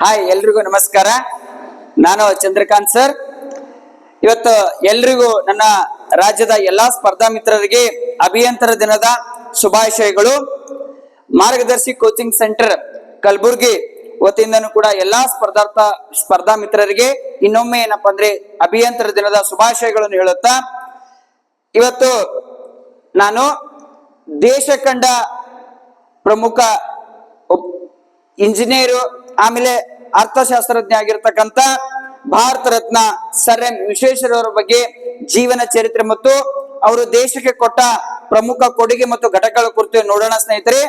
Hi ಎಲ್ರಿಗೂ ನಮಸ್ಕಾರ. ನಾನು ಚಂದ್ರಕಾಂತ್ ಸರ್. ಇವತ್ತು ಎಲ್ರಿಗೂ ನನ್ನ ರಾಜ್ಯದ ಎಲ್ಲಾ ಸ್ಪರ್ಧಾ ಮಿತ್ರರಿಗೆ ಅಭಿಯಂತರ ದಿನದ ಶುಭಾಶಯಗಳು. ಮಾರ್ಗದರ್ಶಿ ಕೋಚಿಂಗ್ ಸೆಂಟರ್ ಕಲಬುರ್ಗಿ ವತಿಯಿಂದನೂ ಕೂಡ ಎಲ್ಲಾ ಸ್ಪರ್ಧಾರ್ಥ, ಸ್ಪರ್ಧಾ ಮಿತ್ರರಿಗೆ ಇನ್ನೊಮ್ಮೆ ಏನಪ್ಪ ಅಂದ್ರೆ ಅಭಿಯಂತರ ದಿನದ ಶುಭಾಶಯಗಳನ್ನು ಹೇಳುತ್ತಾ, ಇವತ್ತು ನಾನು ದೇಶ ಕಂಡ ಪ್ರಮುಖ ಇಂಜಿನಿಯರು, ಆಮೇಲೆ ಅರ್ಥಶಾಸ್ತ್ರಜ್ಞ ಆಗಿರ್ತಕ್ಕಂಥ ಭಾರತ ರತ್ನ ಸರ್ ಎಂ ವಿಶ್ವೇಶ್ವರವರ ಬಗ್ಗೆ ಜೀವನ ಚರಿತ್ರೆ ಮತ್ತು ಅವರು ದೇಶಕ್ಕೆ ಕೊಟ್ಟ ಪ್ರಮುಖ ಕೊಡುಗೆ ಮತ್ತು ಘಟಕಗಳ ಕುರಿತು ನೋಡೋಣ ಸ್ನೇಹಿತರೆ.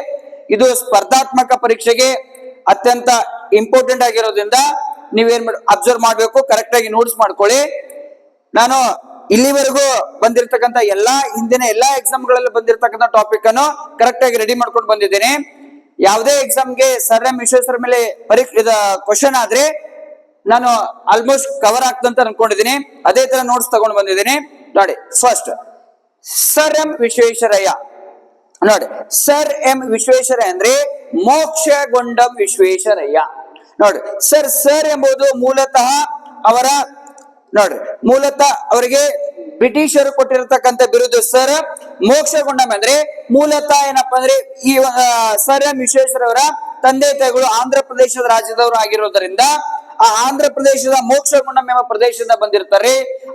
ಇದು ಸ್ಪರ್ಧಾತ್ಮಕ ಪರೀಕ್ಷೆಗೆ ಅತ್ಯಂತ ಇಂಪಾರ್ಟೆಂಟ್ ಆಗಿರೋದ್ರಿಂದ ನೀವೇನ್ ಅಬ್ಸರ್ವ್ ಮಾಡಬೇಕು ಕರೆಕ್ಟ್ ಆಗಿ ನೋಟ್ಸ್ ಮಾಡ್ಕೊಳ್ಳಿ. ನಾನು ಇಲ್ಲಿವರೆಗೂ ಬಂದಿರತಕ್ಕಂತ ಎಲ್ಲಾ, ಹಿಂದಿನ ಎಲ್ಲಾ ಎಕ್ಸಾಮ್ಗಳಲ್ಲಿ ಬಂದಿರತಕ್ಕಂತ ಟಾಪಿಕ್ ಅನ್ನು ಕರೆಕ್ಟ್ ಆಗಿ ರೆಡಿ ಮಾಡ್ಕೊಂಡು ಬಂದಿದ್ದೇನೆ. ಯಾವುದೇ ಎಕ್ಸಾಮ್ಗೆ ಸರ್ ಎಂ ವಿಶ್ವೇಶ್ವರ ಮೇಲೆ ಪರೀಕ್ಷೆ ಕ್ವಶನ್ ಆದ್ರೆ ನಾನು ಆಲ್ಮೋಸ್ಟ್ ಕವರ್ ಆಗ್ತಂತ ಅನ್ಕೊಂಡಿದ್ದೀನಿ ಅದೇ ತರ ನೋಟ್ಸ್ ತಗೊಂಡು ಬಂದಿದ್ದೀನಿ ನೋಡಿ ಫಸ್ಟ್ ಸರ್ ಎಂ ವಿಶ್ವೇಶ್ವರಯ್ಯ. ನೋಡಿ ಸರ್ ಎಂ ವಿಶ್ವೇಶ್ವರಯ್ಯ ಅಂದ್ರೆ ಮೋಕ್ಷಗೊಂಡಂ ವಿಶ್ವೇಶ್ವರಯ್ಯ. ನೋಡಿ ಸರ್ ಸರ್ ಎಂಬುದು ಮೂಲತಃ ಅವರ ನೋಡ್ರಿ ಮೂಲತಃ ಅವರಿಗೆ ಬ್ರಿಟಿಷರು ಕೊಟ್ಟಿರತಕ್ಕಂತ ಬಿರುದು ಸರ್ ಮೋಕ್ಷಗೊಂಡ ಅಂದ್ರೆ ಮೂಲತಃ ಏನಪ್ಪಾ ಅಂದ್ರೆ ಈ ಸರ್ ಎಂ ವಿಶ್ವೇಶ್ವರವರ ತಂದೆ ತಾಯಿಗಳು ಆಂಧ್ರ ಪ್ರದೇಶದ ರಾಜ್ಯದವರು ಆಗಿರೋದ್ರಿಂದ ಆ ಆಂಧ್ರ ಪ್ರದೇಶದ ಮೋಕ್ಷಗೊಂಡಂ ಎಂಬ ಪ್ರದೇಶದಿಂದ ಬಂದಿರ್ತಾರೆ.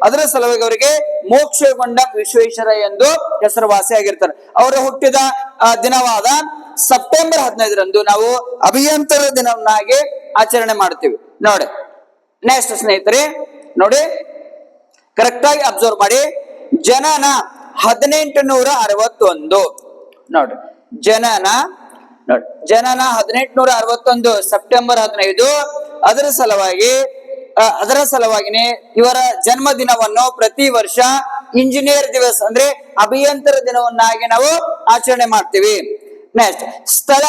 ಅದರ ಸಲುವಾಗಿ ಅವರಿಗೆ ಮೋಕ್ಷಗೊಂಡಂ ವಿಶ್ವೇಶ್ವರ ಎಂದು ಹೆಸರುವಾಸಿ ಆಗಿರ್ತಾರೆ. ಅವರು ಹುಟ್ಟಿದ ದಿನವಾದ ಸೆಪ್ಟೆಂಬರ್ ಹದಿನೈದರಂದು ನಾವು ಅಭಿಯಂತರ ದಿನವನ್ನಾಗಿ ಆಚರಣೆ ಮಾಡ್ತೀವಿ. ನೋಡಿ, ನೆಕ್ಸ್ಟ್ ಸ್ನೇಹಿತರೆ, ನೋಡಿ. ಕರೆಕ್ಟ್ ಆಗಿ ಅಬ್ಸರ್ವ್ ಮಾಡಿ. ಜನನ ಹದಿನೆಂಟು ನೂರ ಅರವತ್ತೊಂದು ನೋಡಿ. ಜನನ ನೋಡಿ. ಜನನ ಹದಿನೆಂಟು ನೂರ ಅರವತ್ತೊಂದು ಸೆಪ್ಟೆಂಬರ್ ಹದಿನೈದು. ಅದರ ಸಲುವಾಗಿ ಅದರ ಸಲುವಾಗಿನೇ ಇವರ ಜನ್ಮ ದಿನವನ್ನು ಪ್ರತಿ ವರ್ಷ ಇಂಜಿನಿಯರ್ ದಿವಸ ಅಂದ್ರೆ ಅಭಿಯಂತರ ದಿನವನ್ನಾಗಿ ನಾವು ಆಚರಣೆ ಮಾಡ್ತೀವಿ. ನೆಕ್ಸ್ಟ್ ಸ್ಥಳ.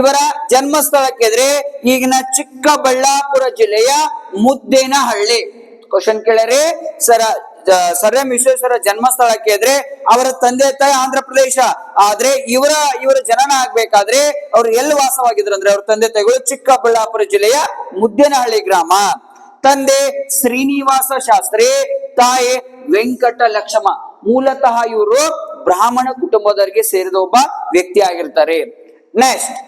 ಇವರ ಜನ್ಮ ಸ್ಥಳಕ್ಕೆದ್ರೆ ಈಗಿನ ಚಿಕ್ಕಬಳ್ಳಾಪುರ ಜಿಲ್ಲೆಯ ಮುದ್ದೇನಹಳ್ಳಿ. ಕ್ವಶನ್ ಕೇಳರಿ. ಸರ ಸರ್ ಎಂ ವಿಶ್ವೇಶ್ವರ ಜನ್ಮ ಸ್ಥಳಕ್ಕೆ ಇದ್ರೆ ಅವರ ತಂದೆ ತಾಯಿ ಆಂಧ್ರ ಪ್ರದೇಶ. ಆದ್ರೆ ಇವರ ಇವರ ಜನನ ಆಗ್ಬೇಕಾದ್ರೆ ಅವ್ರು ಎಲ್ಲಿ ವಾಸವಾಗಿದ್ರು ಅಂದ್ರೆ ಅವ್ರ ತಂದೆ ತಾಯಿಗಳು ಚಿಕ್ಕಬಳ್ಳಾಪುರ ಜಿಲ್ಲೆಯ ಮುದ್ದೇನಹಳ್ಳಿ ಗ್ರಾಮ. ತಂದೆ ಶ್ರೀನಿವಾಸ ಶಾಸ್ತ್ರಿ, ತಾಯಿ ವೆಂಕಟ ಲಕ್ಷ್ಮ ಮೂಲತಃ ಇವರು ಬ್ರಾಹ್ಮಣ ಕುಟುಂಬದವರಿಗೆ ಸೇರಿದ ಒಬ್ಬ ವ್ಯಕ್ತಿ ಆಗಿರ್ತಾರೆ. ನೆಕ್ಸ್ಟ್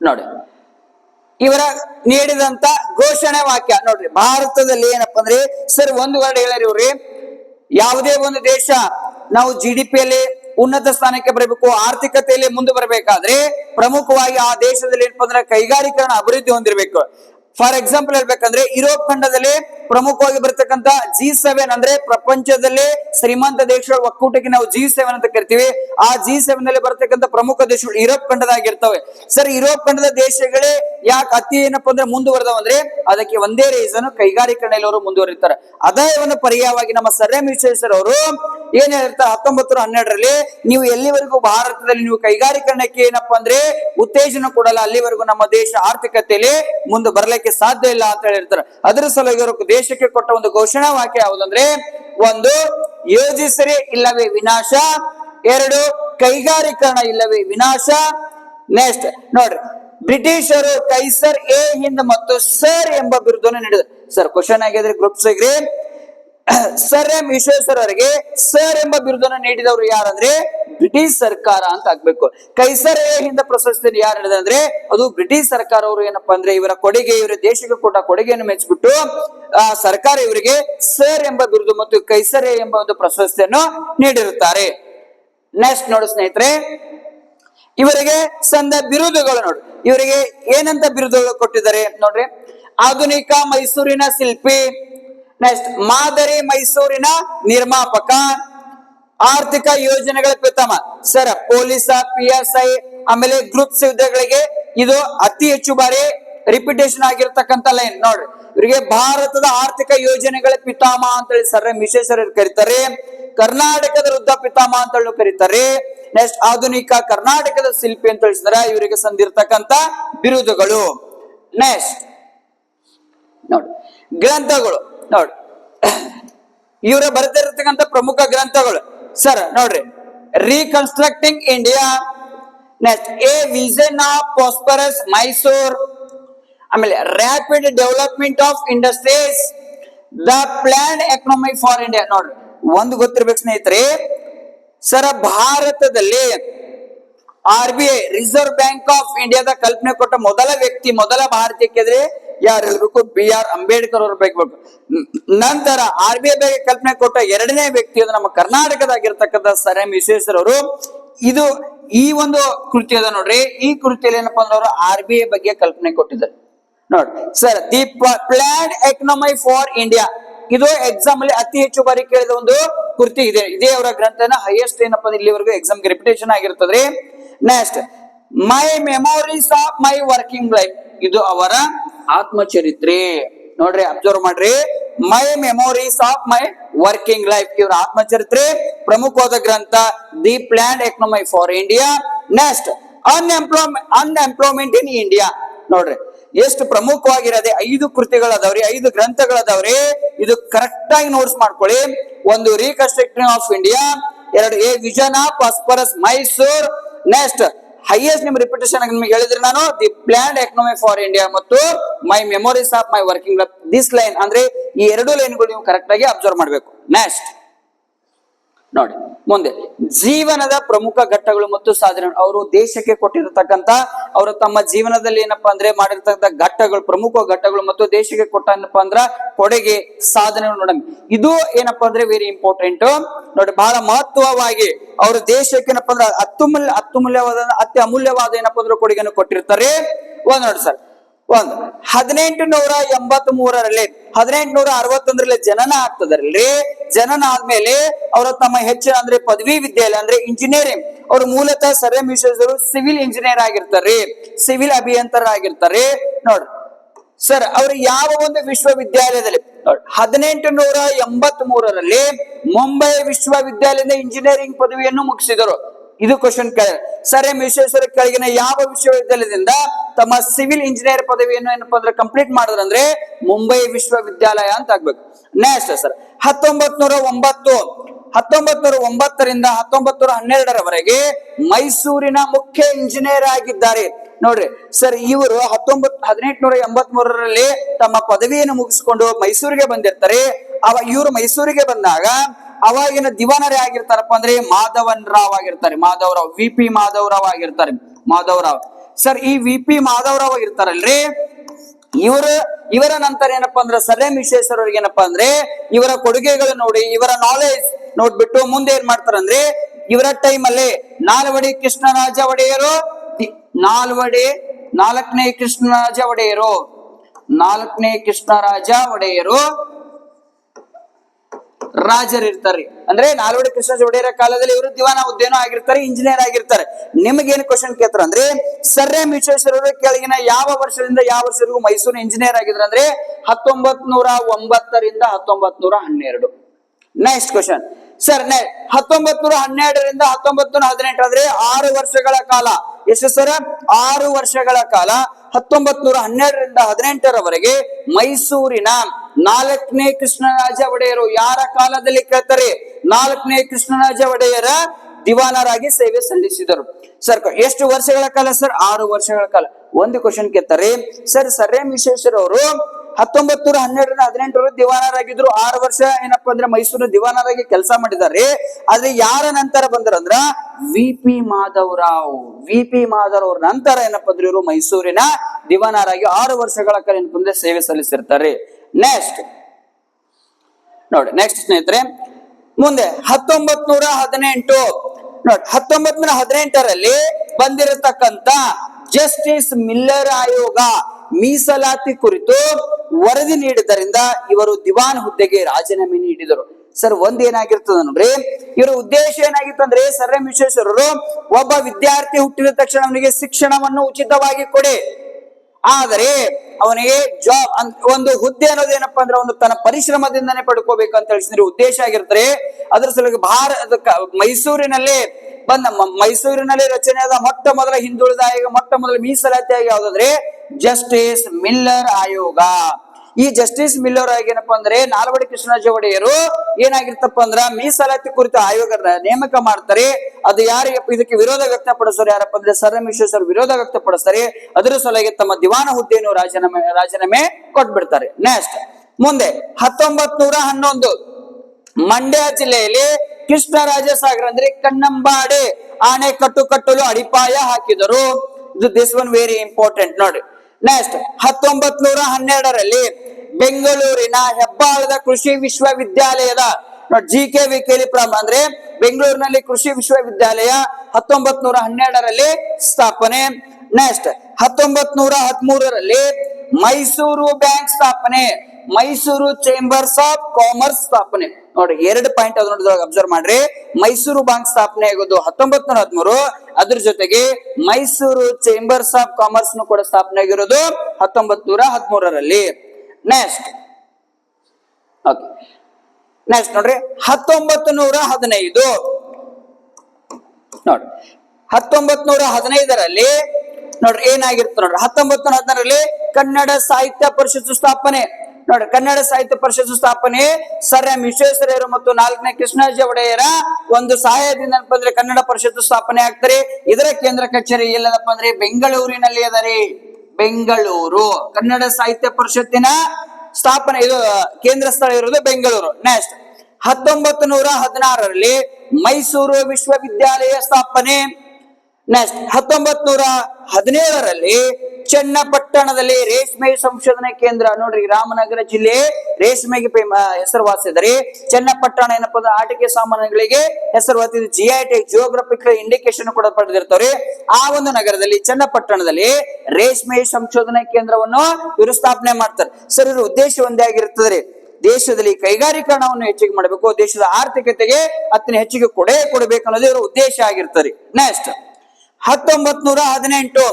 ನೋಡಿ. ಇವರ ನೀಡಿದಂತ ಘೋಷಣೆ ವಾಕ್ಯ. ನೋಡ್ರಿ, ಭಾರತದಲ್ಲಿ ಏನಪ್ಪಾ ಅಂದ್ರೆ, ಸರ್, ಒಂದು ವರ್ಡ್ ಹೇಳ್ಯಾರ ಇವ್ರಿ ಯಾವುದೇ ಒಂದು ದೇಶ ನಾವು ಜಿ ಡಿ ಪಿಯಲ್ಲಿ ಉನ್ನತ ಸ್ಥಾನಕ್ಕೆ ಬರಬೇಕು, ಆರ್ಥಿಕತೆಯಲ್ಲಿ ಮುಂದೆ ಬರಬೇಕಾದ್ರೆ ಪ್ರಮುಖವಾಗಿ ಆ ದೇಶದಲ್ಲಿ ಏನಪ್ಪ ಅಂದ್ರೆ ಕೈಗಾರಿಕರಣ ಅಭಿವೃದ್ಧಿ ಹೊಂದಿರಬೇಕು. ಫಾರ್ ಎಕ್ಸಾಂಪಲ್ ಹೇಳ್ಬೇಕಂದ್ರೆ ಯುರೋಪ್ ಖಂಡದಲ್ಲಿ ಪ್ರಮುಖವಾಗಿ ಬರ್ತಕ್ಕಂತ ಜಿ ಸೆವೆನ್ ಅಂದ್ರೆ ಪ್ರಪಂಚದಲ್ಲಿ ಶ್ರೀಮಂತ ದೇಶಗಳ ಒಕ್ಕೂಟಕ್ಕೆ ನಾವು ಜಿ ಸೆವೆನ್ ಅಂತ ಕರಿತೀವಿ. ಆ ಜಿ ಸೆವೆನ್ನಲ್ಲಿ ಬರ್ತಕ್ಕಂತ ಪ್ರಮುಖ ದೇಶಗಳು ಯುರೋಪ್ ಖಂಡದಾಗಿರ್ತವೆ. ಸರ್, ಯುರೋಪ್ ಖಂಡದ ದೇಶಗಳೇ ಯಾಕೆ ಅತಿ ಏನಪ್ಪಾ ಅಂದ್ರೆ ಮುಂದುವರೆದವ ಅಂದ್ರೆ ಅದಕ್ಕೆ ಒಂದೇ ರೀಸನ್ ಕೈಗಾರಿಕೆಯಲ್ಲಿ ಅವರು ಮುಂದುವರಿತಾರೆ. ಅದೇ ಒಂದು ಪರ್ಯಾಯವಾಗಿ ನಮ್ಮ ಸರ್ ಎಂ ವಿಶ್ವೇಶ್ವರ ಅವರು ಏನ್ ಹೇಳ್ತಾರೆ, ಹತ್ತೊಂಬತ್ತು ಹನ್ನೆರಡರಲ್ಲಿ ನೀವು ಎಲ್ಲಿವರೆಗೂ ಭಾರತದಲ್ಲಿ ನೀವು ಕೈಗಾರಿಕರಣಕ್ಕೆ ಏನಪ್ಪಾ ಅಂದ್ರೆ ಉತ್ತೇಜನ ಕೊಡಲ್ಲ, ಅಲ್ಲಿವರೆಗೂ ನಮ್ಮ ದೇಶ ಆರ್ಥಿಕತೆಯಲ್ಲಿ ಮುಂದೆ ಬರ್ಲಿಕ್ಕೆ ಸಾಧ್ಯ ಇಲ್ಲ ಅಂತ ಹೇಳಿರ್ತಾರೆ. ಅದರ ಸಲುವಾಗಿ ಅವರು ದೇಶಕ್ಕೆ ಕೊಟ್ಟ ಒಂದು ಘೋಷಣಾ ವಾಕ್ಯ ಯಾವುದಂದ್ರೆ, ಒಂದು ಯೋಜಿಸರಿ, ಇಲ್ಲವೇ ವಿನಾಶ. ಎರಡು, ಕೈಗಾರಿಕರಣ, ಇಲ್ಲವೇ ವಿನಾಶ. ನೆಕ್ಸ್ಟ್, ನೋಡ್ರಿ. ಬ್ರಿಟಿಷರು ಕೈಸರ್ ಎ ಹಿಂದ್ ಮತ್ತು ಸರ್ ಎಂಬ ಬಿರುದನ್ನು ನೀಡಿದರು. ಸರ್ ಕ್ವಶನ್ ಆಗಿದ್ರೆ ಗ್ರೂಪ್ ಸಿಗ್ರಿ ಸರ್ ಎಂ ವಿಶ್ವೇಶ್ವರ ಅವರಿಗೆ ಸರ್ ಎಂಬ ಬಿರುದನ್ನು ನೀಡಿದವರು ಯಾರಂದ್ರೆ ಬ್ರಿಟಿಷ್ ಸರ್ಕಾರ ಅಂತ ಆಗ್ಬೇಕು. ಕೈಸರ್ ಹಿಂದ ಪ್ರಶಸ್ತಿಯನ್ನು ಯಾರು ಹೇಳಿದ್ರೆ ಅದು ಬ್ರಿಟಿಷ್ ಸರ್ಕಾರ ಅವರು ಏನಪ್ಪಾ ಅಂದ್ರೆ ಇವರ ಕೊಡುಗೆ, ಇವರ ದೇಶಕ್ಕೆ ಕೊಟ್ಟ ಕೊಡುಗೆಯನ್ನು ಮೆಚ್ಚಿಬಿಟ್ಟು, ಆ, ಸರ್ಕಾರ ಇವರಿಗೆ ಸರ್ ಎಂಬ ಬಿರುದು ಮತ್ತು ಕೈಸರ್ ಎಂಬ ಒಂದು ಪ್ರಶಸ್ತಿಯನ್ನು ನೀಡಿರುತ್ತಾರೆ. ನೆಕ್ಸ್ಟ್ ನೋಡಿ ಸ್ನೇಹಿತರೆ. ಇವರಿಗೆ ಸಂದ ಬಿರುದುಗಳು ನೋಡಿ. ಇವರಿಗೆ ಏನಂತ ಬಿರುದುಗಳು ಕೊಟ್ಟಿದ್ದಾರೆ ನೋಡ್ರಿ. ಆಧುನಿಕ ಮೈಸೂರಿನ ಶಿಲ್ಪಿ ನೆಕ್ಸ್ಟ್ ಮಾದರಿ ಮೈಸೂರಿನ ನಿರ್ಮಾಪಕ. ಆರ್ಥಿಕ ಯೋಜನೆಗಳ ಪ್ರಥಮ. Sir police P S I ಆಮೇಲೆ ಗ್ರೂಪ್ಸ್ ಹುದ್ದೆಗಳಿಗೆ ಇದು ಅತಿ ಹೆಚ್ಚು ಬಾರಿ ರಿಪಿಟೇಷನ್ ಆಗಿರ್ತಕ್ಕಂಥ ಲೈನ್ ನೋಡ್ರಿ, ಇವರಿಗೆ ಭಾರತದ ಆರ್ಥಿಕ ಯೋಜನೆಗಳ ಪಿತಾಮ ಅಂತ ಹೇಳಿ ಸರ್ ವಿಶ್ವೇಶ್ವರಯ್ಯ ಕರೀತಾರೆ. ಕರ್ನಾಟಕದ ವೃದ್ಧ ಪಿತಾಮ ಅಂತ ಹೇಳಿ ಕರೀತಾರೆ. ನೆಕ್ಸ್ಟ್ ಆಧುನಿಕ ಕರ್ನಾಟಕದ ಶಿಲ್ಪಿ ಅಂತ ಹೇಳಿದ್ರೆ ಇವರಿಗೆ ಸಂದಿರ್ತಕ್ಕಂತ ಬಿರುದುಗಳು. ನೆಕ್ಸ್ಟ್ ನೋಡಿ ಗ್ರಂಥಗಳು. ನೋಡಿ ಇವರ ಬರೆದಿರತಕ್ಕಂತ ಪ್ರಮುಖ ಗ್ರಂಥಗಳು. ಸರ್, ನೋಡ್ರಿ. Reconstructing India next a vision of prosperous Mysore ಆಮೇಲೆ rapid development of industries the plan economy for India ನೋಡ್ರಿ. ಒಂದು ಗೊತ್ತಿರ್ಬೇಕು ಸ್ನೇಹಿತರೆ. ಸರ, ಭಾರತದಲ್ಲಿ R B I reserve bank of ಇಂಡಿಯಾದ ಕಲ್ಪನೆ ಕೊಟ್ಟ ಮೊದಲ ವ್ಯಕ್ತಿ, ಮೊದಲ ಭಾರತೀಯಕ್ಕೆ ಯಾರು ಹೇಳ್ಬೇಕು ಬಿ ಆರ್ ಅಂಬೇಡ್ಕರ್ ಅವರು ಬೇಕು ನಂತರ ಆರ್ ಬಿ ಐ ಬಗ್ಗೆ ಕಲ್ಪನೆ ಕೊಟ್ಟ ಎರಡನೇ ವ್ಯಕ್ತಿ ಅದು ನಮ್ಮ ಕರ್ನಾಟಕದಾಗಿರ್ತಕ್ಕಂಥ ಸರ್ ಎಂ ವಿಶ್ವೇಶ್ವರವರು ಇದು ಈ ಒಂದು ಕೃತಿ ಅದ ನೋಡ್ರಿ. ಈ ಕೃತಿಯಲ್ಲಿ ಏನಪ್ಪ ಅಂದ್ರೆ ಅವರು ಆರ್ ಬಿ ಐ ಬಗ್ಗೆ ಕಲ್ಪನೆ ಕೊಟ್ಟಿದ್ದಾರೆ. ನೋಡಿ, sir, the plan economy for India ಇದು ಎಕ್ಸಾಮ್ ಅಲ್ಲಿ ಅತಿ ಹೆಚ್ಚು ಬಾರಿ ಕೇಳಿದ ಒಂದು ಕೃತಿ ಇದೆ. ಇದೇ ಅವರ ಗ್ರಂಥನ ಹೈಯೆಸ್ಟ್ ಏನಪ್ಪಾ ಇಲ್ಲಿವರೆಗೂ exam reputation ಆಗಿರ್ತದ್ರಿ. Next my memories of my working life ಇದು ಅವರ ಆತ್ಮಚರಿತ್ರೆ. ನೋಡ್ರಿ ಅಬ್ಸರ್ವ್ ಮಾಡ್ರಿ. My memories of my working life ಇವರ ಆತ್ಮಚರಿತ್ರೆ. ಪ್ರಮುಖವಾದ ಗ್ರಂಥ the plan economy for India next unemployment unemployment in India ನೋಡ್ರಿ, ಎಷ್ಟು ಪ್ರಮುಖವಾಗಿರೋದೆ ಐದು ಕೃತಿಗಳದಾವ್ರಿ, ಐದು ಗ್ರಂಥಗಳದಾವ್ರಿ. ಇದು ಕರೆಕ್ಟ್ ಆಗಿ ನೋಟ್ಸ್ ಮಾಡ್ಕೊಳ್ಳಿ. ಒಂದು ರೀಕನ್ಸ್ಟ್ರಕ್ಷನ್ ಆಫ್ ಇಂಡಿಯಾ ಎರಡು a vision of prosperous Mysore next highest ನಿಮ್ ರಿಪಿಟೇಷನ್ ನಿಮ್ಗೆ ಹೇಳಿದ್ರೆ ನಾನು the plan economy for India ಮತ್ತು my memories of my working this line ಅಂದ್ರೆ ಈ ಎರಡು ಲೈನ್ಗಳು ನೀವು ಕರೆಕ್ಟ್ ಆಗಿ ಅಬ್ಸರ್ವ್ ಮಾಡಬೇಕು. ನೆಕ್ಸ್ಟ್ ನೋಡಿ, ಮುಂದೆ. ಜೀವನದ ಪ್ರಮುಖ ಘಟ್ಟಗಳು ಮತ್ತು ಸಾಧನೆ ಅವರು ದೇಶಕ್ಕೆ ಕೊಟ್ಟಿರತಕ್ಕಂತ ಅವರು ತಮ್ಮ ಜೀವನದಲ್ಲಿ ಏನಪ್ಪಾ ಅಂದ್ರೆ ಮಾಡಿರ್ತಕ್ಕಂಥ ಘಟ್ಟಗಳು, ಪ್ರಮುಖ ಘಟ್ಟಗಳು ಮತ್ತು ದೇಶಕ್ಕೆ ಕೊಟ್ಟ ಏನಪ್ಪಾ ಅಂದ್ರ ಕೊಡುಗೆ ಸಾಧನೆ ನೋಡಂಗೆ ಇದು ಏನಪ್ಪಾ ಅಂದ್ರೆ ವೆರಿ ಇಂಪಾರ್ಟೆಂಟ್ ನೋಡಿ, ಬಹಳ ಮಹತ್ವವಾಗಿ ಅವರು ದೇಶಕ್ಕೆ ಏನಪ್ಪಾ ಅಂದ್ರೆ ಅತ್ಯುಮೂಲ್ಯ ಅತ್ಯಮೂಲ್ಯವಾದ ಅತಿ ಅಮೂಲ್ಯವಾದ ಏನಪ್ಪಾ ಅಂದ್ರೆ ಕೊಡುಗೆಯನ್ನು ಕೊಟ್ಟಿರ್ತಾರೆ. ಒಂದ್ ನೋಡಿ ಸರ್. ಒಂದು ಹದಿನೆಂಟು ನೂರ ಎಂಬತ್ ಮೂರರಲ್ಲಿ ಹದಿನೆಂಟು ನೂರ ಅರವತ್ತೊಂದರಲ್ಲಿ ಜನನ ಆಗ್ತದಲ್ರಿ? ಜನನ ಆದ್ಮೇಲೆ ಅವರು ತಮ್ಮ ಹೆಚ್ಚಿನ ಅಂದ್ರೆ ಪದವಿ ವಿದ್ಯಾಲಯ ಅಂದ್ರೆ ಇಂಜಿನಿಯರಿಂಗ್ ಅವರು ಮೂಲತಃ ಸರ್ ಎಂ ಸಿವಿಲ್ ಇಂಜಿನಿಯರ್ ಆಗಿರ್ತಾರೆ. ಸಿವಿಲ್ ಅಭಿಯಂತರಾಗಿರ್ತಾರೆ. ನೋಡ್ರಿ. ಸರ್, ಅವರು ಯಾವ ಒಂದು ವಿಶ್ವವಿದ್ಯಾಲಯದಲ್ಲಿ ಹದಿನೆಂಟು ನೂರ ಎಂಬತ್ ಮೂರರಲ್ಲಿ ಮುಂಬೈ ವಿಶ್ವವಿದ್ಯಾಲಯದಿಂದ ಇಂಜಿನಿಯರಿಂಗ್ ಪದವಿಯನ್ನು ಮುಗಿಸಿದರು. ಇದು ಕ್ವಶನ್ ಕೇಳ. ಸರ್, ಎಂ ವಿಶ್ವೇಶ್ವರ ಕೆಳಗಿನ ಯಾವ ವಿಶ್ವವಿದ್ಯಾಲಯದಿಂದ ತಮ್ಮ ಸಿವಿಲ್ ಇಂಜಿನಿಯರ್ ಪದವಿಯನ್ನು ಏನಪ್ಪಾ ಅಂದ್ರೆ ಕಂಪ್ಲೀಟ್ ಮಾಡಿದ್ರಂದ್ರೆ ಮುಂಬೈ ವಿಶ್ವವಿದ್ಯಾಲಯ ಅಂತ ಆಗ್ಬೇಕು. ನೆಕ್ಸ್ಟ್ ಸರ್ ಹತ್ತೊಂಬತ್ ನೂರ ಒಂಬತ್ತು ಹತ್ತೊಂಬತ್ ನೂರ ಒಂಬತ್ತರಿಂದ ಹತ್ತೊಂಬತ್ ನೂರ ಹನ್ನೆರಡರವರೆಗೆ ಮೈಸೂರಿನ ಮುಖ್ಯ ಇಂಜಿನಿಯರ್ ಆಗಿದ್ದಾರೆ. ನೋಡ್ರಿ, ಸರ್, ಇವರು ಹತ್ತೊಂಬತ್, ಹದಿನೆಂಟುನೂರ ಎಂಬತ್ ಮೂರರಲ್ಲಿ ತಮ್ಮ ಪದವಿಯನ್ನು ಮುಗಿಸಿಕೊಂಡು ಮೈಸೂರಿಗೆ ಬಂದಿರ್ತಾರೆ. ಅವ, ಇವರು ಮೈಸೂರಿಗೆ ಬಂದಾಗ ಅವಾಗಿನ ದಿವಾನರೇ ಆಗಿರ್ತಾರಪ್ಪ ಅಂದ್ರೆ ಮಾಧವನ್ ರಾವ್ ಆಗಿರ್ತಾರೆ. ಮಾಧವರಾವ್ ವಿ ಪಿ ಮಾಧವರಾವ್ ಆಗಿರ್ತಾರೆ. ಮಾಧವರಾವ್ ಸರ್, ಈ ವಿ ಪಿ ಮಾಧವರಾವ್ ಆಗಿರ್ತಾರಲ್ರಿ? ಇವರ ಇವರ ನಂತರ ಏನಪ್ಪಾ ಅಂದ್ರೆ ಸರ್ ಎಂ ವಿಶ್ವೇಶ್ವರವ್ರಿಗೆ ಏನಪ್ಪಾ ಅಂದ್ರೆ ಇವರ ಕೊಡುಗೆಗಳು ನೋಡಿ, ಇವರ ನಾಲೆಜ್ ನೋಡ್ಬಿಟ್ಟು ಮುಂದೆ ಏನ್ ಮಾಡ್ತಾರಂದ್ರೆ ಇವರ ಟೈಮ್ ಅಲ್ಲಿ ನಾಲ್ವಡಿ ಕೃಷ್ಣರಾಜ ಒಡೆಯರು ನಾಲ್ವಡಿ, ನಾಲ್ಕನೇ ಕೃಷ್ಣರಾಜ ಒಡೆಯರು, ನಾಲ್ಕನೇ ಕೃಷ್ಣರಾಜ ಒಡೆಯರು ರಾಜರು ಇರ್ತಾರೆ. ಅಂದ್ರೆ ನಾಲ್ವಡಿ ಕೃಷ್ಣ ಒಡೆಯರ ಕಾಲದಲ್ಲಿ ಇವರು ದಿವಾನ ಹುದ್ದೆನೂ ಆಗಿರ್ತಾರೆ ಇಂಜಿನಿಯರ್ ಆಗಿರ್ತಾರೆ. ನಿಮಗೇನು ಕ್ವಶನ್ ಕೇಳ್ತಾರ ಅಂದ್ರೆ ಸರ್ ಎಂ ಕೆಳಗಿನ ಯಾವ ವರ್ಷದಿಂದ ಯಾವ ವರ್ಷವರೆಗೂ ಮೈಸೂರು ಇಂಜಿನಿಯರ್ ಆಗಿದ್ರು ಅಂದ್ರೆ ಹತ್ತೊಂಬತ್ ನೂರ ಒಂಬತ್ತರಿಂದ ಹತ್ತೊಂಬತ್ ನೂರ ಹನ್ನೆರಡು ನೆಕ್ಸ್ಟ್ ಕ್ವಶನ್ ಸರ್ ನೆ ಹತ್ತೊಂಬತ್ ನೂರ ಹನ್ನೆರಡರಿಂದ ಹತ್ತೊಂಬತ್ ನೂರ ಹದಿನೆಂಟು ಅಂದ್ರೆ ಆರು ವರ್ಷಗಳ ಕಾಲ. ಎಷ್ಟು ಸರ್ ಆರು ವರ್ಷಗಳ ಕಾಲ. ಹತ್ತೊಂಬತ್ ನೂರ ಹನ್ನೆರಡರಿಂದ ಹದಿನೆಂಟರವರೆಗೆ ಮೈಸೂರಿನ ನಾಲ್ಕನೇ ಕೃಷ್ಣರಾಜ ಒಡೆಯರು ಯಾರ ಕಾಲದಲ್ಲಿ ಕೇಳ್ತಾರೆ? ನಾಲ್ಕನೇ ಕೃಷ್ಣರಾಜ ಒಡೆಯರ ದಿವಾನರಾಗಿ ಸೇವೆ ಸಲ್ಲಿಸಿದರು. ಸರ್ ಎಷ್ಟು ವರ್ಷಗಳ ಕಾಲ ಸರ್ ಆರು ವರ್ಷಗಳ ಕಾಲ. ಒಂದು ಕ್ವಶನ್ ಕೇಳ್ತಾರೆ. ಸರ್ ಸರ್ ಎಂ ವಿಶ್ವೇಶ್ವರ ಅವರು ಹತ್ತೊಂಬತ್ ನೂರ ಹನ್ನೆರಡರಿಂದ ಹದಿನೆಂಟರು ದಿವಾನರಾಗಿದ್ರು. ಆರು ವರ್ಷ ಏನಪ್ಪಾ ಅಂದ್ರೆ ಮೈಸೂರು ದಿವಾನರಾಗಿ ಕೆಲಸ ಮಾಡಿದ್ದಾರೆ. ಆದ್ರೆ ಯಾರ ನಂತರ ಬಂದ್ರಂದ್ರ V P Madhav Rao. V P Madhav ಅವ್ರ ನಂತರ ಏನಪ್ಪಾ ಅಂದ್ರೆ ಇವರು ಮೈಸೂರಿನ ದಿವಾನರಾಗಿ ಆರು ವರ್ಷಗಳ ಕಾಲ ಏನಪ್ಪ ಅಂದ್ರೆ ಸೇವೆ ಸಲ್ಲಿಸಿರ್ತಾರೆ. ನೆಕ್ಸ್ಟ್ ನೋಡಿ ನೆಕ್ಸ್ಟ್ ಸ್ನೇಹಿತರೆ, ಮುಂದೆ ಹತ್ತೊಂಬತ್ ನೂರ ಹದಿನೆಂಟು ನೋಡಿ ಹತ್ತೊಂಬತ್ ನೂರ ಹದಿನೆಂಟರಲ್ಲಿ ಬಂದಿರತಕ್ಕಂತ ಜಸ್ಟಿಸ್ ಮಿಲ್ಲರ್ ಆಯೋಗ ಮೀಸಲಾತಿ ಕುರಿತು ವರದಿ ನೀಡಿದ್ದರಿಂದ ಇವರು ದಿವಾನ್ ಹುದ್ದೆಗೆ ರಾಜೀನಾಮೆ ನೀಡಿದರು. ಸರ್, ಒಂದ್ ಏನಾಗಿರ್ತದ ನೋಡ್ರಿ ಇವರ ಉದ್ದೇಶ ಏನಾಗಿತ್ತು ಅಂದ್ರೆ ಸರ್ ಎಂ ವಿಶ್ವೇಶ್ವರರು, ಒಬ್ಬ ವಿದ್ಯಾರ್ಥಿ ಹುಟ್ಟಿದ ತಕ್ಷಣ ಅವನಿಗೆ ಶಿಕ್ಷಣವನ್ನು ಉಚಿತವಾಗಿ ಕೊಡಿ. ಆದರೆ ಅವನಿಗೆ ಜಾಬ್ ಒಂದು ಹುದ್ದೆ ಅನ್ನೋದೇನಪ್ಪ ಅಂದ್ರೆ ಅವನು ತನ್ನ ಪರಿಶ್ರಮದಿಂದನೇ ಪಡ್ಕೋಬೇಕು ಅಂತ ಹೇಳಿದ್ರೆ ಉದ್ದೇಶ ಆಗಿರ್ತಾರೆ. ಅದ್ರ ಸಲುವಾಗಿ ಭಾರತ ಮೈಸೂರಿನಲ್ಲಿ ಬಂದ ಮೈಸೂರಿನಲ್ಲಿ ರಚನೆಯಾದ ಮೊಟ್ಟ ಮೊದಲ ಹಿಂದುಳಿದ ಆಯೋಗ, ಮೊಟ್ಟ ಮೊದಲ ಮೀಸಲಾತಿ ಆಯೋಗ ಯಾವ್ದಂದ್ರೆ ಜಸ್ಟಿಸ್ ಮಿಲ್ಲರ್ ಆಯೋಗ. ಈ ಜಸ್ಟಿಸ್ ಮಿಲ್ಲರ್ ಆಗೇನಪ್ಪ ಅಂದ್ರೆ, ನಾಲ್ವಡಿ ಕೃಷ್ಣರಾಜ ಒಡೆಯರು ಏನಾಗಿರ್ತಪ್ಪ ಅಂದ್ರ, ಮೀಸಲಾತಿ ಕುರಿತ ಆಯೋಗದ ನೇಮಕ ಮಾಡ್ತಾರೆ. ಅದು ಯಾರಿಗೆ ಇದಕ್ಕೆ ವಿರೋಧ ವ್ಯಕ್ತಪಡಿಸೋರು ಯಾರಪ್ಪ ಅಂದ್ರೆ, ಸರ್ ವಿರೋಧ ವ್ಯಕ್ತಪಡಿಸ್ತಾರೆ. ಅದರ ಸಲುವಾಗಿ ತಮ್ಮ ದಿವಾನ ಹುದ್ದೆಯನ್ನು ರಾಜೀನಾಮೆ ರಾಜೀನಾಮೆ ಕೊಟ್ಬಿಡ್ತಾರೆ. ನೆಕ್ಸ್ಟ್ ಮುಂದೆ ಹತ್ತೊಂಬತ್ ನೂರ ಹನ್ನೊಂದು. ಮಂಡ್ಯ ಜಿಲ್ಲೆಯಲ್ಲಿ ಕೃಷ್ಣರಾಜಸಾಗರ ಅಂದ್ರೆ ಕಣ್ಣಂಬಾಡೆ, ಆಣೆಕಟ್ಟು ಕಟ್ಟಲು ಅಡಿಪಾಯ ಹಾಕಿದರು. ಇದು ದಿಸ್ ಒನ್ ವೆರಿ ಇಂಪಾರ್ಟೆಂಟ್ ನೋಡಿ. ನೆಕ್ಸ್ಟ್ ಹತ್ತೊಂಬತ್ ನೂರ ಹನ್ನೆರಡರಲ್ಲಿ ಬೆಂಗಳೂರಿನ ಹೆಬ್ಬಾಳದ ಕೃಷಿ ವಿಶ್ವವಿದ್ಯಾಲಯದ ಜಿ ಕೆ ವಿ ಕೇಳಿಪ್ರಾಮ ಅಂದ್ರೆ ಬೆಂಗಳೂರಿನಲ್ಲಿ ಕೃಷಿ ವಿಶ್ವವಿದ್ಯಾಲಯ ಹತ್ತೊಂಬತ್ ನೂರ ಹನ್ನೆರಡರಲ್ಲಿ ಸ್ಥಾಪನೆ. ನೆಕ್ಸ್ಟ್ ಹತ್ತೊಂಬತ್ ನೂರ ಹದಿಮೂರರಲ್ಲಿ ಮೈಸೂರು ಬ್ಯಾಂಕ್ ಸ್ಥಾಪನೆ. ಮೈಸೂರು ಚೇಂಬರ್ಸ್ ಆಫ್ ಕಾಮರ್ಸ್ ಸ್ಥಾಪನೆ. ನೋಡಿ, ಎರಡು ಪಾಯಿಂಟ್ ನೋಡಿದಾಗ ಅಬ್ಸರ್ವ್ ಮಾಡ್ರಿ. ಮೈಸೂರು ಬ್ಯಾಂಕ್ ಸ್ಥಾಪನೆ ಆಗೋದು ಹತ್ತೊಂಬತ್ ನೂರ ಹದಿಮೂರು. ಅದ್ರ ಜೊತೆಗೆ ಮೈಸೂರು ಚೇಂಬರ್ಸ್ ಆಫ್ ಕಾಮರ್ಸ್ ಕೂಡ ಸ್ಥಾಪನೆ ಆಗಿರೋದು ಹತ್ತೊಂಬತ್ ನೂರ ಹದಿಮೂರರಲ್ಲಿ. ನೆಕ್ಸ್ಟ್ ಓಕೆ ನೆಕ್ಸ್ಟ್ ನೋಡ್ರಿ. ಹತ್ತೊಂಬತ್ತು ನೂರ ಹದಿನೈದು. ನೋಡ್ರಿ ಹತ್ತೊಂಬತ್ ನೂರ ಹದಿನೈದರಲ್ಲಿ, ನೋಡ್ರಿ ಏನಾಗಿರುತ್ತೆ ನೋಡ್ರಿ. ಹತ್ತೊಂಬತ್ ನೂರ ಹದಿನಾರರಲ್ಲಿ ಕನ್ನಡ ಸಾಹಿತ್ಯ ಪರಿಷತ್ತು ಸ್ಥಾಪನೆ. ನೋಡ್ರಿ ಕನ್ನಡ ಸಾಹಿತ್ಯ ಪರಿಷತ್ತು ಸ್ಥಾಪನೆ ಸರ್ ಎಂ ವಿಶ್ವೇಶ್ವರಯ್ಯರು ಮತ್ತು ನಾಲ್ಕನೇ ಕೃಷ್ಣರಾಜ ಒಡೆಯರ ಒಂದು ಸಹಾಯದಿಂದ ಅಂದ್ರೆ ಕನ್ನಡ ಪರಿಷತ್ತು ಸ್ಥಾಪನೆ ಆಗ್ತಾರೆ. ಇದರ ಕೇಂದ್ರ ಕಚೇರಿ ಎಲ್ಲದಪ್ಪ ಅಂದ್ರೆ ಬೆಂಗಳೂರಿನಲ್ಲಿ ಅದರಿ ಬೆಂಗಳೂರು. ಕನ್ನಡ ಸಾಹಿತ್ಯ ಪರಿಷತ್ತಿನ ಸ್ಥಾಪನೆ, ಇದು ಕೇಂದ್ರ ಸ್ಥಳ ಇರೋದು ಬೆಂಗಳೂರು. ನೆಕ್ಸ್ಟ್ ಹತ್ತೊಂಬತ್ತು ನೂರ ಹದಿನಾರರಲ್ಲಿ ಮೈಸೂರು ವಿಶ್ವವಿದ್ಯಾಲಯ ಸ್ಥಾಪನೆ. ನೆಕ್ಸ್ಟ್ ಹತ್ತೊಂಬತ್ ನೂರ ಹದಿನೇಳರಲ್ಲಿ ಚನ್ನಪಟ್ಟಣದಲ್ಲಿ ರೇಷ್ಮೆ ಸಂಶೋಧನೆ ಕೇಂದ್ರ, ನೋಡ್ರಿ ರಾಮನಗರ ಜಿಲ್ಲೆ ರೇಷ್ಮೆಗೆ ಹೆಸರುವಾಸಿದರೆ ಚನ್ನಪಟ್ಟಣ ಏನಪ್ಪಾ ಅಂದ್ರೆ ಆಟಿಕೆ ಸಾಮಾನುಗಳಿಗೆ ಹೆಸರುವಾಸಿದ G I T geographical indication ಕೂಡ ಪಡೆದಿರ್ತಾರೆ ಆ ಒಂದು ನಗರದಲ್ಲಿ, ಚನ್ನಪಟ್ಟಣದಲ್ಲಿ ರೇಷ್ಮೆ ಸಂಶೋಧನೆ ಕೇಂದ್ರವನ್ನು ಇವರು ಸ್ಥಾಪನೆ ಮಾಡ್ತಾರೆ. ಸರ್, ಇದ್ರ ಉದ್ದೇಶ ಒಂದೇ ಆಗಿರ್ತದೆ ದೇಶದಲ್ಲಿ ಕೈಗಾರಿಕರಣವನ್ನು ಹೆಚ್ಚಿಗೆ ಮಾಡಬೇಕು, ದೇಶದ ಆರ್ಥಿಕತೆಗೆ ಅತ್ತಿನ ಹೆಚ್ಚಿಗೆ ಕೊಡೇ ಕೊಡಬೇಕು ಅನ್ನೋದು ಇವರ ಉದ್ದೇಶ ಆಗಿರ್ತದೆ ನೆಕ್ಸ್ಟ್ ಹತ್ತೊಂಬತ್ ನೂರ ಹದಿನೆಂಟು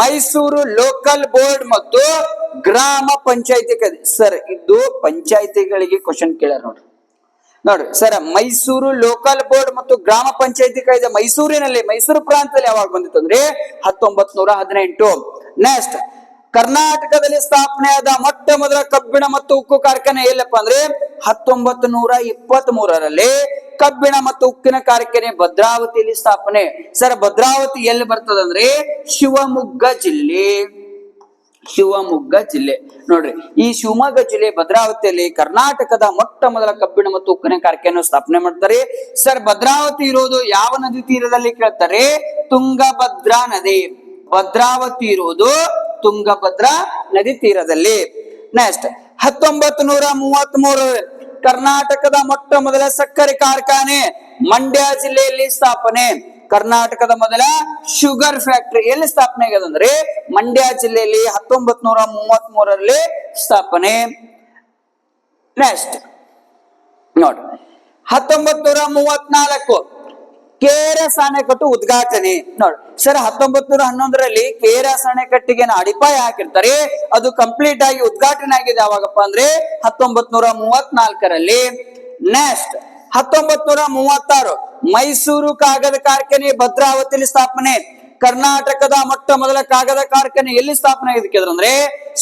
ಮೈಸೂರು ಲೋಕಲ್ ಬೋರ್ಡ್ ಮತ್ತು ಗ್ರಾಮ ಪಂಚಾಯತಿ ಸರ್ ಇದು ಪಂಚಾಯತಿಗಳಿಗೆ ಕ್ವಶನ್ ಕೇಳ್ಯಾರ ನೋಡ್ರಿ. ನೋಡ್ರಿ, ಸರ್ ಮೈಸೂರು ಲೋಕಲ್ ಬೋರ್ಡ್ ಮತ್ತು ಗ್ರಾಮ ಪಂಚಾಯತಿ ಕಾಯ್ದೆ ಮೈಸೂರಿನಲ್ಲಿ, ಮೈಸೂರು ಪ್ರಾಂತದಲ್ಲಿ ಯಾವಾಗ ಬಂದಿತ್ತು ಅಂದ್ರೆ ಹತ್ತೊಂಬತ್ ನೂರ ಹದಿನೆಂಟು ನೆಕ್ಸ್ಟ್ ಕರ್ನಾಟಕದಲ್ಲಿ ಸ್ಥಾಪನೆಯಾದ ಮೊಟ್ಟ ಮೊದಲ ಕಬ್ಬಿಣ ಮತ್ತು ಉಕ್ಕು ಕಾರ್ಖಾನೆ ಎಲ್ಲಪ್ಪ ಅಂದ್ರೆ ಹತ್ತೊಂಬತ್ತು ನೂರ ಇಪ್ಪತ್ತ್ ಮೂರರಲ್ಲಿ ಕಬ್ಬಿಣ ಮತ್ತು ಉಕ್ಕಿನ ಕಾರ್ಖಾನೆ ಭದ್ರಾವತಿಯಲ್ಲಿ ಸ್ಥಾಪನೆ. ಸರ್, ಭದ್ರಾವತಿ ಎಲ್ಲಿ ಬರ್ತದಂದ್ರೆ ಶಿವಮೊಗ್ಗ ಜಿಲ್ಲೆ. ಶಿವಮೊಗ್ಗ ಜಿಲ್ಲೆ. ನೋಡ್ರಿ, ಈ ಶಿವಮೊಗ್ಗ ಜಿಲ್ಲೆ ಭದ್ರಾವತಿಯಲ್ಲಿ ಕರ್ನಾಟಕದ ಮೊಟ್ಟ ಮೊದಲ ಕಬ್ಬಿಣ ಮತ್ತು ಉಕ್ಕಿನ ಕಾರ್ಖಾನೆ ಸ್ಥಾಪನೆ ಮಾಡ್ತಾರೆ. ಸರ್, ಭದ್ರಾವತಿ ಇರೋದು ಯಾವ ನದಿ ತೀರದಲ್ಲಿ ಕೇಳ್ತಾರೆ? ತುಂಗಭದ್ರಾ ನದಿ. ಭದ್ರಾವತಿ ಇರುವುದು ತುಂಗಭದ್ರಾ ನದಿ ತೀರದಲ್ಲಿ. ನೆಕ್ಸ್ಟ್ ಹತ್ತೊಂಬತ್ತು ನೂರ ಮೂವತ್ತ್ ಮೂರು ಕರ್ನಾಟಕದ ಮೊಟ್ಟ ಮೊದಲ ಸಕ್ಕರೆ ಕಾರ್ಖಾನೆ ಮಂಡ್ಯ ಜಿಲ್ಲೆಯಲ್ಲಿ ಸ್ಥಾಪನೆ. ಕರ್ನಾಟಕದ ಮೊದಲ ಶುಗರ್ ಫ್ಯಾಕ್ಟರಿ ಎಲ್ಲಿ ಸ್ಥಾಪನೆ ಆಗಿದೆ ಅಂದ್ರೆ ಮಂಡ್ಯ ಜಿಲ್ಲೆಯಲ್ಲಿ ಹತ್ತೊಂಬತ್ ನೂರ ಮೂವತ್ ಮೂರರಲ್ಲಿ ಸ್ಥಾಪನೆ. ನೆಕ್ಸ್ಟ್ ನೋಡ್ರಿ ಹತ್ತೊಂಬತ್ ನೂರ ಮೂವತ್ನಾಲ್ಕು ಕೆಆರ್ಎಸ್ ಅಣೆಕಟ್ಟು ಉದ್ಘಾಟನೆ. ನೋಡಿ, ಸರ್ ಹತ್ತೊಂಬತ್ ನೂರ ಹನ್ನೊಂದರಲ್ಲಿ ಕೆಆರ್ಎಸ್ ಅಣೆಕಟ್ಟಿಗೆ ಅಡಿಪಾಯ ಹಾಕಿರ್ತಾರೆ. ಅದು ಕಂಪ್ಲೀಟ್ ಆಗಿ ಉದ್ಘಾಟನೆ ಆಗಿದೆ ಯಾವಾಗಪ್ಪ ಅಂದ್ರೆ ಹತ್ತೊಂಬತ್ ನೂರ ಮೂವತ್ನಾಲ್ಕರಲ್ಲಿ. ನೆಕ್ಸ್ಟ್ ಹತ್ತೊಂಬತ್ ನೂರ ಮೂವತ್ತಾರು, ಮೈಸೂರು ಕಾಗದ ಕಾರ್ಖಾನೆ ಭದ್ರಾವತಿಯಲ್ಲಿ ಸ್ಥಾಪನೆ. ಕರ್ನಾಟಕದ ಮೊಟ್ಟ ಮೊದಲ ಕಾಗದ ಕಾರ್ಖಾನೆ ಎಲ್ಲಿ ಸ್ಥಾಪನೆ ಆಗಿದೆ ಅಂದ್ರೆ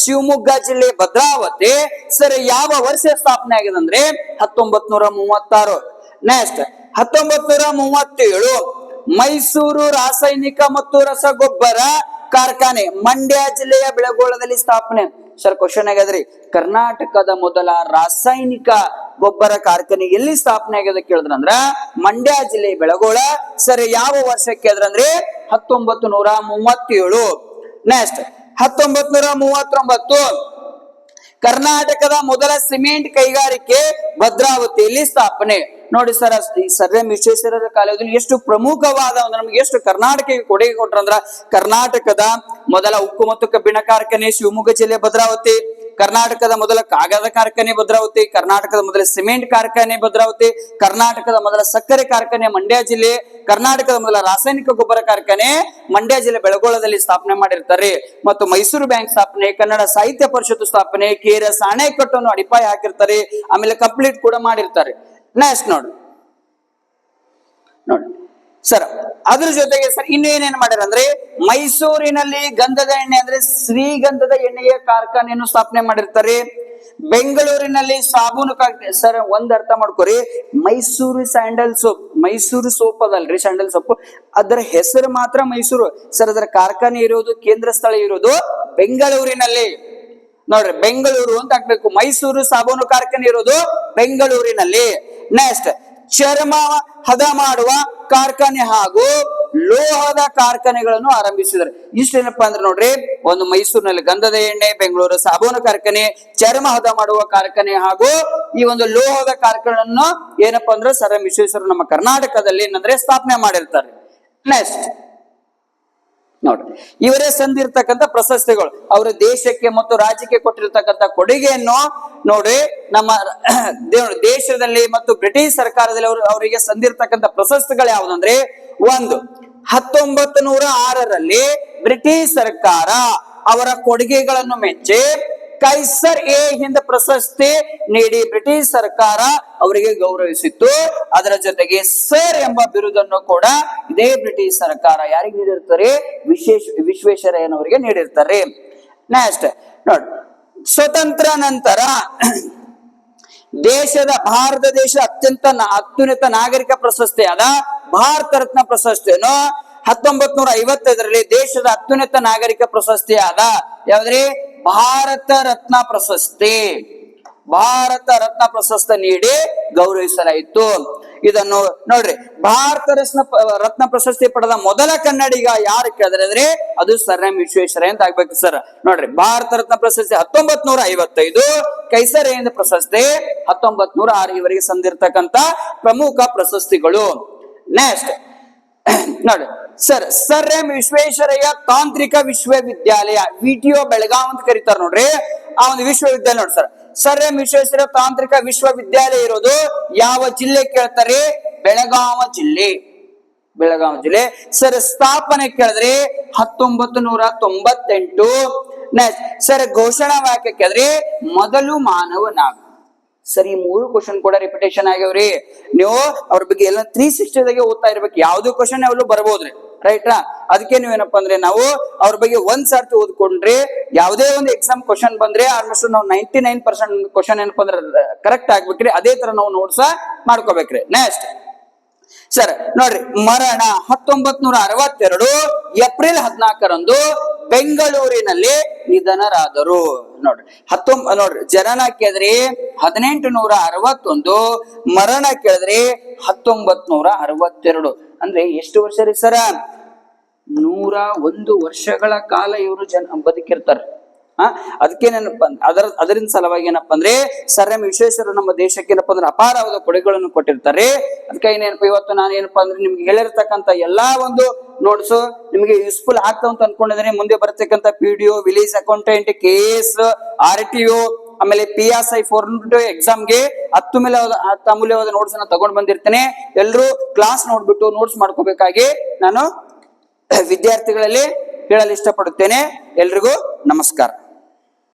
ಶಿವಮೊಗ್ಗ ಜಿಲ್ಲೆ ಭದ್ರಾವತಿ. ಸರ್, ಯಾವ ವರ್ಷ ಸ್ಥಾಪನೆ ಆಗಿದೆ ಅಂದ್ರೆ ಹತ್ತೊಂಬತ್ ನೂರ ಮೂವತ್ತಾರು. ನೆಕ್ಸ್ಟ್ ಹತ್ತೊಂಬತ್ ನೂರ ಮೂವತ್ತೇಳು, ಮೈಸೂರು ರಾಸಾಯನಿಕ ಮತ್ತು ರಸಗೊಬ್ಬರ ಕಾರ್ಖಾನೆ, ಮಂಡ್ಯ ಜಿಲ್ಲೆಯ ಬೆಳಗೋಳದಲ್ಲಿ ಸ್ಥಾಪನೆ. ಸರ್ ಕ್ವಶನ್ ಆಗ್ಯದ್ರಿ ಕರ್ನಾಟಕದ ಮೊದಲ ರಾಸಾಯನಿಕ ಗೊಬ್ಬರ ಕಾರ್ಖಾನೆ ಎಲ್ಲಿ ಸ್ಥಾಪನೆ ಆಗ್ಯದ ಕೇಳಿದ್ರಂದ್ರ ಮಂಡ್ಯ ಜಿಲ್ಲೆ ಬೆಳಗೋಳ. ಸರ್ ಯಾವ ವರ್ಷಕ್ಕೆ ಅದ್ರಂದ್ರೆ ಹತ್ತೊಂಬತ್ತು ನೂರ ಮೂವತ್ತೇಳು. ನೆಕ್ಸ್ಟ್ ಹತ್ತೊಂಬತ್ ನೂರ ಮೂವತ್ತೊಂಬತ್ತು ಕರ್ನಾಟಕದ ಮೊದಲ ಸಿಮೆಂಟ್ ಕೈಗಾರಿಕೆ ಭದ್ರಾವತಿಯಲ್ಲಿ ಸ್ಥಾಪನೆ. ನೋಡಿ ಸರ್ ಸರ್ ಎಂ ವಿಶ್ವೇಶ್ವರರ ಕಾಲದಲ್ಲಿ ಎಷ್ಟು ಪ್ರಮುಖವಾದ ಒಂದು ನಮ್ಗೆ ಎಷ್ಟು ಕರ್ನಾಟಕಕ್ಕೆ ಕೊಡುಗೆ ಕೊಟ್ರಂದ್ರ ಕರ್ನಾಟಕದ ಮೊದಲ ಉಕ್ಕು ಮತ್ತು ಕಬ್ಬಿಣ ಕಾರ್ಖಾನೆ ಶಿವಮೊಗ್ಗ ಜಿಲ್ಲೆ ಭದ್ರಾವತಿ, ಕರ್ನಾಟಕದ ಮೊದಲ ಕಾಗದ ಕಾರ್ಖಾನೆ ಭದ್ರಾವತಿ, ಕರ್ನಾಟಕದ ಮೊದಲ ಸಿಮೆಂಟ್ ಕಾರ್ಖಾನೆ ಭದ್ರಾವತಿ, ಕರ್ನಾಟಕದ ಮೊದಲ ಸಕ್ಕರೆ ಕಾರ್ಖಾನೆ ಮಂಡ್ಯ ಜಿಲ್ಲೆ ಕರ್ನಾಟಕದ ಮೊದಲ ರಾಸಾಯನಿಕ ಗೊಬ್ಬರ ಕಾರ್ಖಾನೆ ಮಂಡ್ಯ ಜಿಲ್ಲೆ ಬೆಳಗೋಳದಲ್ಲಿ ಸ್ಥಾಪನೆ ಮಾಡಿರ್ತಾರೆ. ಮತ್ತು ಮೈಸೂರು ಬ್ಯಾಂಕ್ ಸ್ಥಾಪನೆ, ಕನ್ನಡ ಸಾಹಿತ್ಯ ಪರಿಷತ್ತು ಸ್ಥಾಪನೆ, ಕೆಆರ್ಎಸ್ ಅಣೆಕಟ್ಟನ್ನು ಅಡಿಪಾಯ ಹಾಕಿರ್ತಾರೆ. ಆಮೇಲೆ ಕಂಪ್ಲೀಟ್ ಕೂಡ ಮಾಡಿರ್ತಾರೆ. ನೆಕ್ಸ್ಟ್ ನೋಡಿ. ನೋಡಿ. ಸರ್, ಅದ್ರ ಜೊತೆಗೆ ಸರ್, ಇನ್ನೇನೇನ್ ಮಾಡ್ಯಾರ ಅಂದ್ರೆ ಮೈಸೂರಿನಲ್ಲಿ ಗಂಧದ ಎಣ್ಣೆ ಅಂದ್ರೆ ಶ್ರೀಗಂಧದ ಎಣ್ಣೆಯ ಕಾರ್ಖಾನೆಯನ್ನು ಸ್ಥಾಪನೆ ಮಾಡಿರ್ತಾರೆ. ಬೆಂಗಳೂರಿನಲ್ಲಿ ಸಾಬೂನು ಸರ್, ಒಂದ್ ಅರ್ಥ ಮಾಡ್ಕೊರಿ. Mysuru sandal soap. Mysuru soap ಅದಲ್ರಿ sandal soap ಅದರ ಹೆಸರು ಮಾತ್ರ ಮೈಸೂರು. ಸರ್, ಅದರ ಕಾರ್ಖಾನೆ ಇರೋದು, ಕೇಂದ್ರ ಸ್ಥಳ ಇರೋದು ಬೆಂಗಳೂರಿನಲ್ಲಿ. ನೋಡ್ರಿ, ಬೆಂಗಳೂರು ಅಂತ ಹಾಕ್ಬೇಕು. ಮೈಸೂರು ಸಾಬೂನು ಕಾರ್ಖಾನೆ ಇರೋದು ಬೆಂಗಳೂರಿನಲ್ಲಿ. ನೆಕ್ಸ್ಟ್ ಚರ್ಮ ಹದ ಮಾಡುವ ಕಾರ್ಖಾನೆ ಹಾಗೂ ಲೋಹದ ಕಾರ್ಖಾನೆಗಳನ್ನು ಆರಂಭಿಸಿದರು. ಇಷ್ಟೇನಪ್ಪಾ ಅಂದ್ರೆ ನೋಡ್ರಿ, ಒಂದು ಮೈಸೂರಿನಲ್ಲಿ ಗಂಧದ ಎಣ್ಣೆ, ಬೆಂಗಳೂರು ಸಾಬೂನು ಕಾರ್ಖಾನೆ ಚರ್ಮ ಹದ ಮಾಡುವ ಕಾರ್ಖಾನೆ ಹಾಗೂ ಈ ಒಂದು ಲೋಹದ ಕಾರ್ಖಾನೆಯನ್ನು ಏನಪ್ಪಾ ಅಂದ್ರೆ ಸರ್ ಎಂ ನಮ್ಮ ಕರ್ನಾಟಕದಲ್ಲಿ ಏನಂದ್ರೆ ಸ್ಥಾಪನೆ ಮಾಡಿರ್ತಾರೆ. ನೆಕ್ಸ್ಟ್ ನೋಡ್ರಿ, ಇವರೇ ಸಂದಿರ್ತಕ್ಕಂಥ ಪ್ರಶಸ್ತಿಗಳು. ಅವರ ದೇಶಕ್ಕೆ ಮತ್ತು ರಾಜ್ಯಕ್ಕೆ ಕೊಟ್ಟಿರ್ತಕ್ಕಂಥ ಕೊಡುಗೆಯನ್ನು ನೋಡಿ, ನಮ್ಮ ದೇಶದಲ್ಲಿ ಮತ್ತು ಬ್ರಿಟಿಷ್ ಸರ್ಕಾರದಲ್ಲಿ ಅವರು ಅವರಿಗೆ ಸಂದಿರ್ತಕ್ಕಂಥ ಪ್ರಶಸ್ತಿಗಳು ಯಾವುದಂದ್ರೆ ಒಂದು. ಹತ್ತೊಂಬತ್ತು ನೂರ ಆರರಲ್ಲಿ ಬ್ರಿಟಿಷ್ ಸರ್ಕಾರ ಅವರ ಕೊಡುಗೆಗಳನ್ನು ಮೆಚ್ಚಿ ಕೈಸರ್ ಎ ಹಿಂದ ಪ್ರಶಸ್ತಿ ನೀಡಿ ಬ್ರಿಟಿಷ್ ಸರ್ಕಾರ ಅವರಿಗೆ ಗೌರವಿಸಿತ್ತು. ಅದರ ಜೊತೆಗೆ ಸರ್ ಎಂಬ ಬಿರುದನ್ನು ಕೂಡ ಇದೇ ಬ್ರಿಟಿಷ್ ಸರ್ಕಾರ ಯಾರಿಗೆ ನೀಡಿರ್ತಾರೆ ವಿಶೇಷ ವಿಶ್ವೇಶ್ವರಯ್ಯನವರಿಗೆ ನೀಡಿರ್ತಾರೆ ನೆಕ್ಸ್ಟ್ ನೋಡ್. ಸ್ವತಂತ್ರ ನಂತರ ದೇಶದ ಭಾರತ ದೇಶ ಅತ್ಯಂತ ಅತ್ಯುನ್ನತ ನಾಗರಿಕ ಪ್ರಶಸ್ತಿಯಾದ ಭಾರತ ರತ್ನ ಪ್ರಶಸ್ತಿಯನ್ನು ಹತ್ತೊಂಬತ್ ನೂರ ಐವತ್ತೈದರಲ್ಲಿ ದೇಶದ ಅತ್ಯುನ್ನತ ನಾಗರಿಕ ಪ್ರಶಸ್ತಿಯಾದ ಯಾವ್ದ್ರಿ? ಭಾರತ ರತ್ನ ಪ್ರಶಸ್ತಿ. ಭಾರತ ರತ್ನ ಪ್ರಶಸ್ತಿ ನೀಡಿ ಗೌರವಿಸಲಾಯಿತು. ಇದನ್ನು ನೋಡ್ರಿ, ಭಾರತ ರತ್ನ ರತ್ನ ಪ್ರಶಸ್ತಿ ಪಡೆದ ಮೊದಲ ಕನ್ನಡಿಗ ಯಾರು ಕೇಳಿದ್ರೆ ಅಂದ್ರೆ ಅದು ಸರ್ ಎಂ ವಿಶ್ವೇಶ್ವರಯ್ಯ ಅಂತ ಆಗ್ಬೇಕು ಸರ್. ನೋಡ್ರಿ, ಭಾರತ ರತ್ನ ಪ್ರಶಸ್ತಿ ಹತ್ತೊಂಬತ್ ನೂರ ಐವತ್ತೈದು ಕೈಸರೇಂದ್ರ ಪ್ರಶಸ್ತಿ ಹತ್ತೊಂಬತ್ ನೂರ ಆರು ಇವರಿಗೆ ಸಂದಿರ್ತಕ್ಕಂತ ಪ್ರಮುಖ ಪ್ರಶಸ್ತಿಗಳು. ನೆಕ್ಸ್ಟ್ ನೋಡಿ. ಸರ್ ಸರ್ ಎಂ ವಿಶ್ವೇಶ್ವರಯ್ಯ ತಾಂತ್ರಿಕ ವಿಶ್ವವಿದ್ಯಾಲಯ, ವಿಟಿಒ ಬೆಳಗಾಂ ಅಂತ ಕರೀತಾರ ನೋಡ್ರಿ. ಆ ಒಂದು ವಿಶ್ವವಿದ್ಯಾಲಯ ನೋಡಿ ಸರ್. ಸರ್ ಎಂ ವಿಶ್ವೇಶ್ವರ ತಾಂತ್ರಿಕ ವಿಶ್ವವಿದ್ಯಾಲಯ ಇರೋದು ಯಾವ ಜಿಲ್ಲೆ ಕೇಳ್ತಾರೆ? ಬೆಳಗಾವ ಜಿಲ್ಲೆ. ಬೆಳಗಾವಿ ಜಿಲ್ಲೆ. ಸರ್, ಸ್ಥಾಪನೆ ಕೇಳಿದ್ರೆ ಹತ್ತೊಂಬತ್ತು ನೂರ ತೊಂಬತ್ತೆಂಟು. ನೆಕ್ಸ್ಟ್ ಸರ್, ಘೋಷಣಾ ವಾಕ್ಯ ಕೇಳಿದ್ರೆ ಮೊದಲು ಮಾನವನಾಗ. ಸರ್, ಮೂರು ಕ್ವಶನ್ ಕೂಡ ರಿಪಿಟೇಷನ್ ಆಗ್ಯಾವ್ರಿ. ನೀವು ಅವ್ರ ಬಗ್ಗೆ ಎಲ್ಲ ತ್ರೀ ಸಿಕ್ಸ್ಟಿದಾಗೆ ಓದ್ತಾ ಇರ್ಬೇಕು. ಯಾವ್ದು ಕ್ವಶನ್ ಯಾವ್ದು ಬರ್ಬೋದ್ರಿ. ರೈಟ್ರಾ ಅದಕ್ಕೆ ನೀವೇನಪ್ಪ ಅಂದ್ರೆ ನಾವು ಅವ್ರ ಬಗ್ಗೆ ಒಂದ್ ಸರ್ತಿ ಓದ್ಕೊಂಡ್ರೆ ಯಾವುದೇ ಒಂದು ಎಕ್ಸಾಮ್ ಕ್ವಶನ್ ಬಂದ್ರೆ ಆಲ್ಮೋಸ್ಟ್ ನಾವು ನೈಂಟಿ ನೈನ್ ಪರ್ಸೆಂಟ್ ಕ್ವಶನ್ ಏನಪ್ಪ ಅಂದ್ರೆ ಕರೆಕ್ಟ್ ಆಗ್ಬೇಕ್ರಿ. ಅದೇ ತರ ನಾವು ನೋಟ್ಸ ಮಾಡ್ಕೋಬೇಕ್ರಿ. ನೆಕ್ಸ್ಟ್ ಸರ್ ನೋಡ್ರಿ, ಮರಣ ಹತ್ತೊಂಬತ್ ನೂರ ಅರವತ್ತೆರಡು, ಏಪ್ರಿಲ್ ಹದಿನಾಲ್ಕರಂದು ಬೆಂಗಳೂರಿನಲ್ಲಿ ನಿಧನರಾದರು. ನೋಡ್ರಿ, ಹತ್ತೊಂಬ, ನೋಡ್ರಿ, ಜನನ ಕೇಳಿದ್ರಿ ಹದಿನೆಂಟು ನೂರ ಅರವತ್ತೊಂದು ಮರಣ ಕೇಳಿದ್ರಿ ಹತ್ತೊಂಬತ್ ನೂರ ಅರವತ್ತೆರಡು ಅಂದ್ರೆ ಎಷ್ಟು ವರ್ಷ ರೀ ಸರ? ನೂರ ಒಂದು ವರ್ಷಗಳ ಕಾಲ ಇವರು ಜನ ಬದುಕಿರ್ತಾರೆ. ಆ ಅದಕ್ಕೆ ಏನಪ್ಪ ಅದರ ಅದರಿಂದ ಸಲುವಾಗಿ ಏನಪ್ಪ ಅಂದ್ರೆ ಸರ್ ಎಂ ವಿಶ್ವೇಶ್ವರ ನಮ್ಮ ದೇಶಕ್ಕೆ ಏನಪ್ಪ ಅಂದ್ರೆ ಅಪಾರವಾದ ಕೊಡುಗೆಗಳನ್ನು ಕೊಟ್ಟಿರ್ತಾರೆ. ಅದಕ್ಕೆ ಏನೇನಪ್ಪ ಇವತ್ತು ನಾನು ಏನಪ್ಪಾ ಅಂದ್ರೆ ನಿಮ್ಗೆ ಹೇಳಿರ್ತಕ್ಕಂಥ ಎಲ್ಲಾ ಒಂದು ನೋಟ್ಸ್ ನಿಮಗೆ ಯೂಸ್ಫುಲ್ ಆಗ್ತಾವ ಅಂತ ಅನ್ಕೊಂಡಿದ್ರೆ ಮುಂದೆ ಬರ್ತಕ್ಕಂಥ P D O village accountant K S R T O ಆಮೇಲೆ ಪಿ ಎಸ್ ಐ ಫೋರ್ ಎಕ್ಸಾಮ್ಗೆ ಹತ್ತು ಮೇಲೆ ಅಮೂಲ್ಯವಾದ ನೋಟ್ಸ್ ಅನ್ನ ತಗೊಂಡ್ ಬಂದಿರ್ತೇನೆ. ಎಲ್ಲರೂ ಕ್ಲಾಸ್ ನೋಡ್ಬಿಟ್ಟು ನೋಟ್ಸ್ ಮಾಡ್ಕೋಬೇಕಾಗಿ ನಾನು ವಿದ್ಯಾರ್ಥಿಗಳಲ್ಲಿ ಹೇಳಲು ಇಷ್ಟಪಡುತ್ತೇನೆ. ಎಲ್ರಿಗೂ ನಮಸ್ಕಾರ.